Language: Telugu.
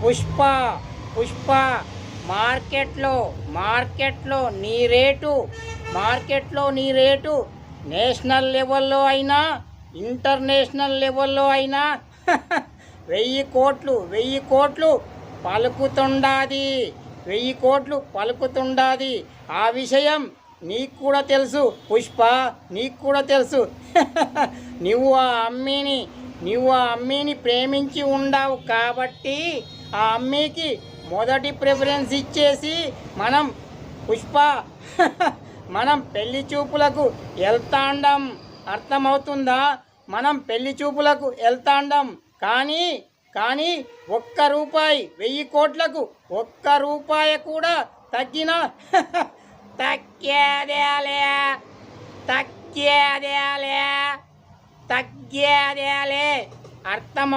పుష్ప పుష్ప మార్కెట్లో మార్కెట్లో నీ రేటు మార్కెట్లో నీ రేటు నేషనల్ లెవెల్లో అయినా ఇంటర్నేషనల్ లెవెల్లో అయినా వెయ్యి కోట్లు వెయ్యి కోట్లు పలుకుతుండాది వెయ్యి కోట్లు పలుకుతుండాది. ఆ విషయం నీకు కూడా తెలుసు పుష్ప నీకు కూడా తెలుసు. నువ్వు ఆ అమ్మిని నువ్వు ఆ అమ్మిని ప్రేమించి ఉండావు కాబట్టి ఆ అమ్మికి మొదటి ప్రిఫరెన్స్ ఇచ్చేసి మనం పుష్ప మనం పెళ్ళి చూపులకు వెళ్తాండం. అర్థమవుతుందా? మనం పెళ్ళి చూపులకు వెళ్తాండం. కానీ కానీ ఒక్క రూపాయి వెయ్యి కోట్లకు ఒక్క రూపాయి కూడా తగ్గిన తగ్గేదేలే. తగ్గేదేలే. తగ్గేదేలే. అర్థం